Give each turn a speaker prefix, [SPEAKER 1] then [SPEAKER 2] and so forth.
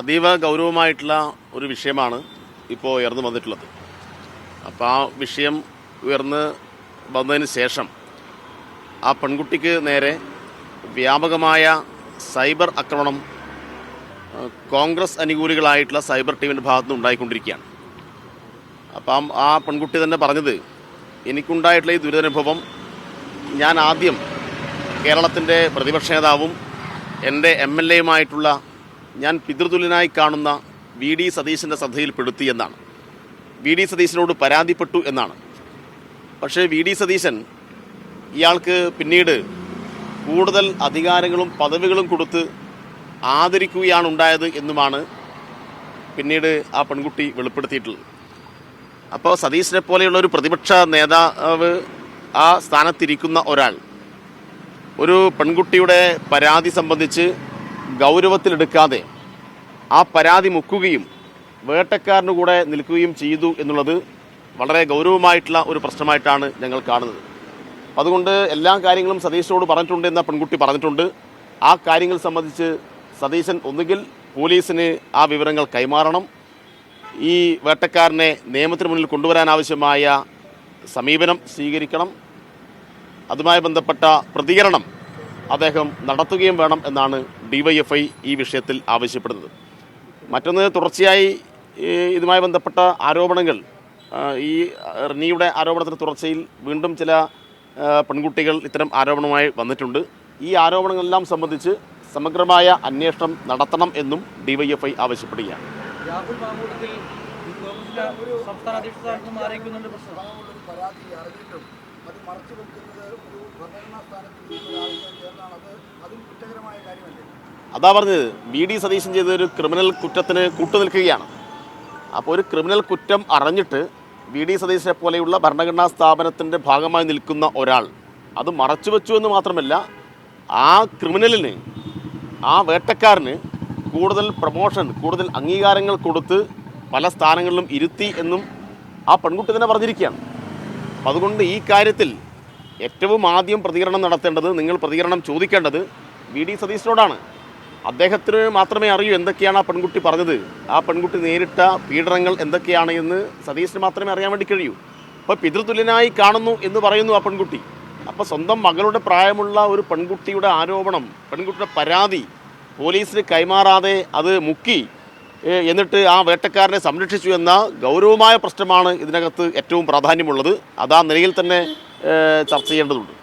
[SPEAKER 1] അതീവ ഗൗരവമായിട്ടുള്ള ഒരു വിഷയമാണ് ഇപ്പോൾ ഉയർന്നു വന്നിട്ടുള്ളത്. അപ്പോൾ ആ വിഷയം ഉയർന്ന് വന്നതിന് ശേഷം ആ പെൺകുട്ടിക്ക് നേരെ വ്യാപകമായ സൈബർ ആക്രമണം കോൺഗ്രസ് അനുകൂലികളായിട്ടുള്ള സൈബർ ടീമിന്റെ ഭാഗത്തുനിന്ന് ഉണ്ടായിക്കൊണ്ടിരിക്കുകയാണ്. അപ്പം ആ പെൺകുട്ടി തന്നെ പറഞ്ഞത് എനിക്കുണ്ടായിട്ടുള്ള ഈ ദുരിതാനുഭവം ഞാൻ ആദ്യം കേരളത്തിന്റെ പ്രതിപക്ഷ നേതാവും എന്റെ എം എൽ എയുമായിട്ടുള്ള ഞാൻ പിതൃതുല്യനായി കാണുന്ന വി ഡി സതീശന്റെ ശ്രദ്ധയിൽപ്പെടുത്തി എന്നാണ്. വി ഡി സതീശനോട് പരാതിപ്പെട്ടു എന്നാണ്. പക്ഷേ വി ഡി സതീശൻ ഇയാൾക്ക് പിന്നീട് കൂടുതൽ അധികാരങ്ങളും പദവികളും കൊടുത്ത് ആദരിക്കുകയാണ് ഉണ്ടായത് എന്നുമാണ് പിന്നീട് ആ പെൺകുട്ടി വെളിപ്പെടുത്തിയിട്ടുള്ളത്. അപ്പോൾ സതീശനെ പോലെയുള്ള ഒരു പ്രതിപക്ഷ നേതാവ് ആ സ്ഥാനത്തിരിക്കുന്ന ഒരാൾ ഒരു പെൺകുട്ടിയുടെ പരാതി സംബന്ധിച്ച് ഗൗരവത്തിലെടുക്കാതെ ആ പരാതി മുക്കുകയും വേട്ടക്കാരന് കൂടെ നിൽക്കുകയും ചെയ്തു എന്നുള്ളത് വളരെ ഗൗരവമായിട്ടുള്ള ഒരു പ്രശ്നമായിട്ടാണ് ഞങ്ങൾ കാണുന്നത്. അതുകൊണ്ട് എല്ലാ കാര്യങ്ങളും സതീശനോട് പറഞ്ഞിട്ടുണ്ട് എന്ന പെൺകുട്ടി പറഞ്ഞിട്ടുണ്ട്. ആ കാര്യങ്ങൾ സംബന്ധിച്ച് സതീശൻ ഒന്നുകിൽ പോലീസിന് ആ വിവരങ്ങൾ കൈമാറണം. ഈ വേട്ടക്കാരനെ നിയമത്തിന് മുന്നിൽ കൊണ്ടുവരാൻ ആവശ്യമായ സമീപനം സ്വീകരിക്കണം. അതുമായി ബന്ധപ്പെട്ട പ്രതികരണം അദ്ദേഹം നടത്തുകയും വേണം എന്നാണ് ഡിവൈഎഫ്ഐ ഈ വിഷയത്തിൽ ആവശ്യപ്പെടുന്നത്. മറ്റൊന്ന് തുടർച്ചയായി ഇതുമായി ബന്ധപ്പെട്ട ആരോപണങ്ങൾ ഈ റിനിയുടെ ആരോപണത്തിന് തുടർച്ചയിൽ വീണ്ടും ചില പെൺകുട്ടികൾ ഇത്തരം ആരോപണവുമായി വന്നിട്ടുണ്ട്. ഈ ആരോപണങ്ങളെല്ലാം സംബന്ധിച്ച് സമഗ്രമായ അന്വേഷണം നടത്തണം എന്നും ഡിവൈഎഫ്ഐ ആവശ്യപ്പെടുകയാണ്.
[SPEAKER 2] മറച്ചു വെക്കുന്നത് ഒരു ഭരണഘടനാ സ്ഥാനത്ത് ചേർന്നാണ് അത് അതും കുറ്റകരമായ കാര്യമല്ലേ?
[SPEAKER 1] അതാ പറഞ്ഞത് വി ഡി സതീശൻ ചെയ്ത ഒരു ക്രിമിനൽ കുറ്റത്തിന് കൂട്ടുനിൽക്കുകയാണ്. അപ്പോൾ ഒരു ക്രിമിനൽ കുറ്റം അറിഞ്ഞിട്ട് വി ഡി സതീശനെ പോലെയുള്ള ഭരണഘടനാ സ്ഥാപനത്തിന്റെ ഭാഗമായി നിൽക്കുന്ന ഒരാൾ അത് മറച്ചു വെച്ചു എന്ന് മാത്രമല്ല ആ ക്രിമിനലിന് ആ വേട്ടക്കാരന് കൂടുതൽ പ്രൊമോഷൻ കൂടുതൽ അംഗീകാരങ്ങൾ കൊടുത്ത് പല സ്ഥാനങ്ങളിലും ഇരുത്തി എന്നും ആ പെൺകുട്ടി തന്നെ പറഞ്ഞിരിക്കുകയാണ്. അപ്പം അതുകൊണ്ട് ഈ കാര്യത്തിൽ ഏറ്റവും ആദ്യം പ്രതികരണം നടത്തേണ്ടത് നിങ്ങൾ പ്രതികരണം ചോദിക്കേണ്ടത് വി ഡി സതീശനോടാണ്. അദ്ദേഹത്തിന് മാത്രമേ അറിയൂ എന്തൊക്കെയാണ് ആ പെൺകുട്ടി പറഞ്ഞത്. ആ പെൺകുട്ടി നേരിട്ട പീഡനങ്ങൾ എന്തൊക്കെയാണ് എന്ന് സതീശന് മാത്രമേ അറിയാൻ വേണ്ടി കഴിയൂ. അപ്പോൾ പിതൃതുല്യനായി കാണുന്നു എന്ന് പറയുന്നു ആ പെൺകുട്ടി. അപ്പോൾ സ്വന്തം മകളുടെ പ്രായമുള്ള ഒരു പെൺകുട്ടിയുടെ ആരോപണം പെൺകുട്ടിയുടെ പരാതി പോലീസിന് കൈമാറാതെ അത് മുക്കി എന്നിട്ട് ആ വേട്ടക്കാരനെ സംരക്ഷിച്ചു എന്ന ഗൗരവമായ പ്രശ്നമാണ് ഇതിനകത്ത് ഏറ്റവും പ്രാധാന്യമുള്ളത്. അത് ആ നിലയിൽ തന്നെ ചർച്ച ചെയ്യേണ്ടതുണ്ട്.